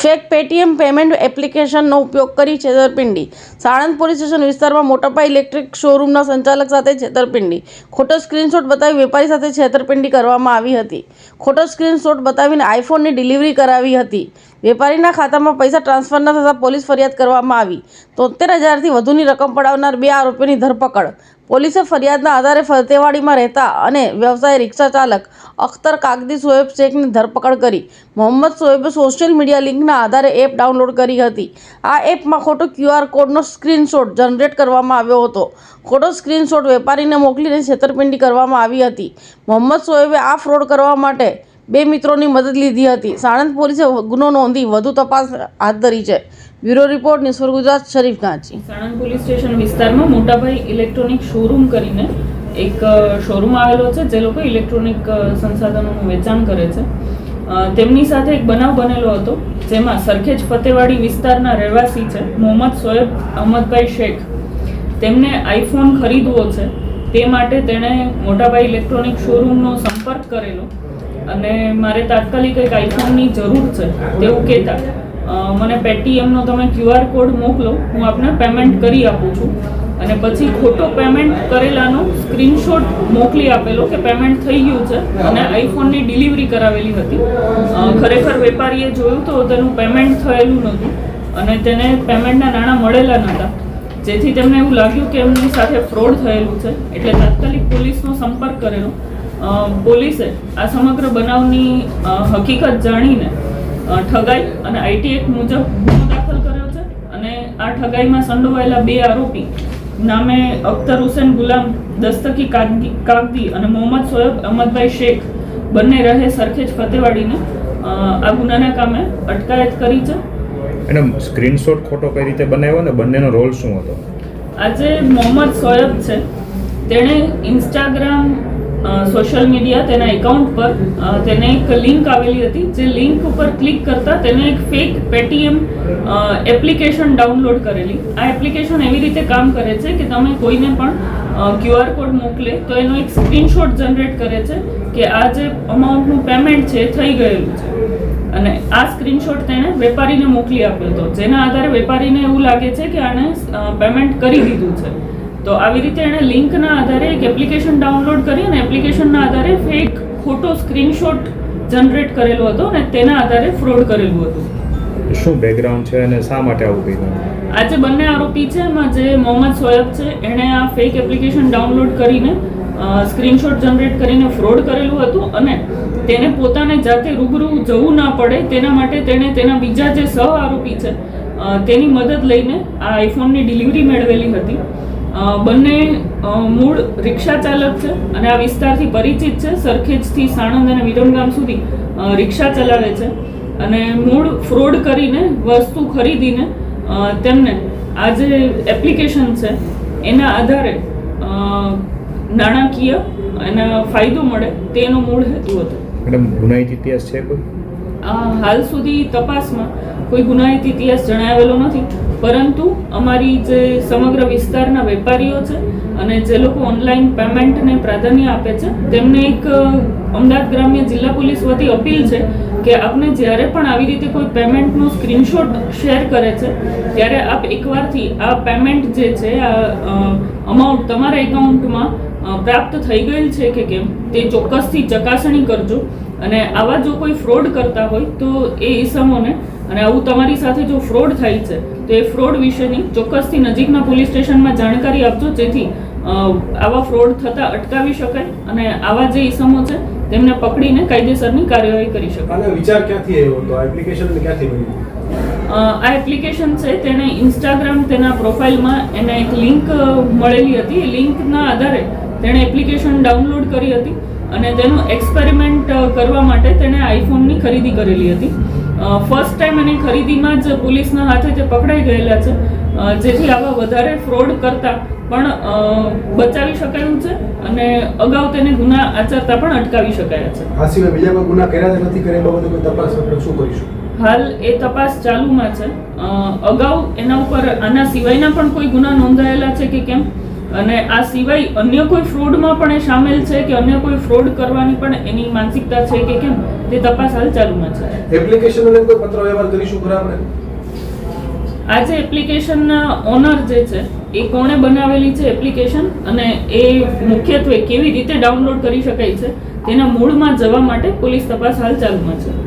Fake Paytm payment એપ્લિકેશનનો ઉપયોગ કરી છેતરપિંડી. સાણંદ પોલીસ સ્ટેશન વિસ્તારમાં મોટાપાઈ ઇલેક્ટ્રિક શોરૂમના સંચાલક સાથે છેતરપિંડી. ખોટો સ્ક્રીનશોટ બતાવી વેપારી સાથે છેતરપિંડી કરવામાં આવી હતી. ખોટો સ્ક્રીનશોટ બતાવીને આઈફોનની ડિલિવરી કરાવી હતી. વેપારીના ખાતામાં પૈસા ટ્રાન્સફર ન થતાં પોલીસ ફરિયાદ કરવામાં આવી. તોતેર હજારથી વધુની રકમ પડાવનાર બે આરોપીની ધરપકડ. પોલીસે ફરિયાદના આધારે ફતેવાડીમાં રહેતા અને વ્યવસાય રિક્ષા ચાલક અખ્તર કાગદી સોએબ શેખની ધરપકડ કરી. મોહમ્મદ સોએબે સોશિયલ મીડિયા લિંકના આધારે એપ ડાઉનલોડ કરી હતી. આ એપમાં ખોટો ક્યુઆર કોડનો સ્ક્રીનશોટ જનરેટ કરવામાં આવ્યો હતો. ખોટો સ્ક્રીનશોટ વેપારીને મોકલીને છેતરપિંડી કરવામાં આવી હતી. મોહમ્મદ સોએબે આ ફ્રોડ કરવા માટે બે મિત્રોની મદદ લીધી હતી. સાણંદ પોલીસે ગુનો નોંધી વધુ તપાસ હાથ ધરી છે. બ્યુરો રિપોર્ટ નિસ્વર ગુજરાત, શરીફ ગાંચી સાણંદ પોલીસ સ્ટેશન વિસ્તારમાં મોટાભાઈ ઇલેક્ટ્રોનિક શોરૂમ કરીને એક શોરૂમ આવેલો છે, જે લોકો ઇલેક્ટ્રોનિક સંસાધનોનું વેચાણ કરે છે. તેમની સાથે એક બનાવ બનેલો હતો, જેમાં સરખેજ ફતેવાડી વિસ્તારના રહેવાસી છે, મોહમ્મદ સોએબ અહમદભાઈ શેખ. તેમને આઈફોન ખરીદવો છે, તે માટે તેણે મોટાભાઈ ઇલેક્ટ્રોનિક શોરૂમનો સંપર્ક કરેલો. અને મારે તાત્કાલિક એક આઈફોનની જરૂર છે, તેવું કહેતા. મને પેટીએમનો તમે ક્યુઆર કોડ મોકલો, હું આપને પેમેન્ટ કરી આપું છું. અને પછી ખોટો પેમેન્ટ કરેલાનો સ્ક્રીનશોટ મોકલી આપેલો કે પેમેન્ટ થઈ ગયું છે અને આઈફોનની ડિલિવરી કરાવેલી હતી. ખરેખર વેપારીએ જોયું તો તેનું પેમેન્ટ થયેલું નહોતું અને તેને પેમેન્ટના નાણાં મળેલા નહોતા. જેથી તેમને એવું લાગ્યું કે એમની સાથે ફ્રોડ થયેલું છે. એટલે તાત્કાલિક પોલીસનો સંપર્ક કરેલો. પોલીસે આ સમગ્ર બનાવની હકીકત જાણીને ઠગાઈ અને આઈટી એક્ટ મુજબ ગુનો દાખલ કર્યો છે અને આ ઠગાઈમાં સંડોવાયેલા બે આરોપી નામે અખ્તર હુસેન ગુલામ દસ્તકી કાગદી અને મોહમ્મદ સોયબ અહમદભાઈ શેખ બંને રહે સરખેજ ફતેવાડીને. આ ગુનાના કામે અટકાયત કરી છે. એને સ્ક્રીનશોટ ખોટો કઈ રીતે બનાવ્યો ને બંનેનો રોલ શું હતો? આજે મોહમ્મદ સોયબ છે. તેણે ઇન્સ્ટાગ્રામ સોશિયલ મીડિયા તેના એકાઉન્ટ પર તેને એક લિંક આવેલી હતી, જે લિંક ઉપર ક્લિક કરતા તેને એક ફેક પેટીએમ એપ્લિકેશન ડાઉનલોડ કરેલી. આ એપ્લિકેશન એવી રીતે કામ કરે છે કે તમે કોઈને પણ ક્યુઆર કોડ મોકલે તો એનો એક સ્ક્રીનશોટ જનરેટ કરે છે કે આ જે અમાઉન્ટનું પેમેન્ટ છે થઈ ગયેલું છે. અને આ સ્ક્રીનશોટ તેણે વેપારીને મોકલી આપ્યો હતો જેના આધારે વેપારીને એવું લાગે છે કે આણે પેમેન્ટ કરી દીધું છે. તો આવી રીતે એણે લિંકના આધારે એક એપ્લિકેશન ડાઉનલોડ કરી અને એપ્લિકેશનના આધારે ફેક ખોટો સ્ક્રીનશોટ જનરેટ કરેલો હતો અને તેના આધારે ફ્રોડ કરેલું હતું. શું બેકગ્રાઉન્ડ છે અને શા માટે આવું થયું આજે બંને આરોપી છે એમાં જે મોહમ્મદ સોયબ છે એણે આ ફેક એપ્લિકેશન ડાઉનલોડ કરીને સ્ક્રીનશોટ જનરેટ કરીને ફ્રોડ કરેલું હતું અને તેને પોતાને જાતે રૂબરૂ જવું ના પડે તેના માટે તેણે તેના બીજા જે સહ આરોપી છે તેની મદદ લઈને આ આઈફોનની ડિલિવરી મેળવેલી હતી. બંને મૂળ રિક્ષા ચાલક છે અને આ વિસ્તારથી પરિચિત છે. સરખેજથી સાણંદ અને વિરમગામ સુધી રિક્ષા ચલાવે છે અને મૂળ ફ્રોડ કરીને વસ્તુ ખરીદીને તેમને આ જે એપ્લિકેશન છે એના આધારે નાણાકીય એના ફાયદો મળે તેનો મૂળ હેતુ હતો. મેડમ ગુનાહિત ઇતિહાસ છે કોઈ? હાલ સુધી તપાસમાં. કોઈ ગુનાહિત ઇતિહાસ જણાવેલો નથી. પરંતુ અમારી જે સમગ્ર વિસ્તારના વેપારીઓ છે અને જે લોકો ઓનલાઈન પેમેન્ટને પ્રાધાન્ય આપે છે, તેમને એક અમદાવાદ ગ્રામ્ય જિલ્લા પોલીસ વતી અપીલ છે કે આપને જ્યારે પણ આવી રીતે કોઈ પેમેન્ટનો સ્ક્રીનશોટ શેર કરે છે, ત્યારે આપ એકવારથી આ પેમેન્ટ જે છે, આ અમાઉન્ટ તમારા એકાઉન્ટમાં પ્રાપ્ત થઈ ગયેલ છે કે કેમ, તે ચોક્કસથી ચકાસણી કરજો. અને આવા જો કોઈ ફ્રોડ કરતા હોય, તો એ ઈસમોને અને આવું તમારી સાથે જો ફ્રોડ થાય છે તો એ ફ્રોડ વિશેની ચોક્કસથી નજીકના પોલીસ સ્ટેશનમાં જાણકારી આપજો જેથી આવા ફ્રોડ થતા અટકાવી શકાય અને આવા જે ઈસમો છે તેમને પકડીને કાયદેસરની કાર્યવાહી કરી શકાય. આનો વિચાર ક્યાંથી આવ્યો હતો? એપ્લિકેશન ક્યાંથી અ, આ એપ્લિકેશન છે તેણે ઇન્સ્ટાગ્રામ તેના પ્રોફાઇલમાં એને એક લિંક મળેલી હતી. એ લિંકના આધારે તેણે એપ્લિકેશન ડાઉનલોડ કરી હતી અને તેનું એક્સપેરિમેન્ટ કરવા માટે તેણે આઈફોનની ખરીદી કરેલી હતી. ફર્સ્ટ ટાઈમ એની ખરીદીમાં જ પોલીસના હાથે જે પકડાઈ ગયેલા છે જેથી આવા વધારે ફ્રોડ કરતા પણ બચાવી શકાયું છે અને અગાઉ તેને ગુના આચરતા પણ અટકાવી શકાયા છે. આ સિવાય બીજા કોઈ ગુના કર્યા નથી કર્યા બાબતે કોઈ તપાસ આપણે શું કરીશું? હાલ એ તપાસ ચાલુમાં છે. અગાઉ એના ઉપર આના સિવાયના પણ કોઈ ગુના નોંધાયેલા છે કે કેમ? અને આ સિવાય અન્ય કોઈ ફ્રોડમાં પણ એ સામેલ છે કે અન્ય કોઈ ફ્રોડ કરવાની પણ એની માનસિકતા છે કે કેમ? તે તપાસ હાલ ચાલુમાં છે. એપ્લિકેશન અને કોઈ પત્ર વ્યવહાર કરીશું ખરા આપણે આજે એપ્લિકેશનના ઓનર જે છે એ કોણે બનાવેલી છે એપ્લિકેશન અને એ મુખ્યત્વે કેવી રીતે ડાઉનલોડ કરી શકાય છે? તેના મૂળમાં જવા માટે પોલીસ તપાસ હાલ ચાલુમાં છે.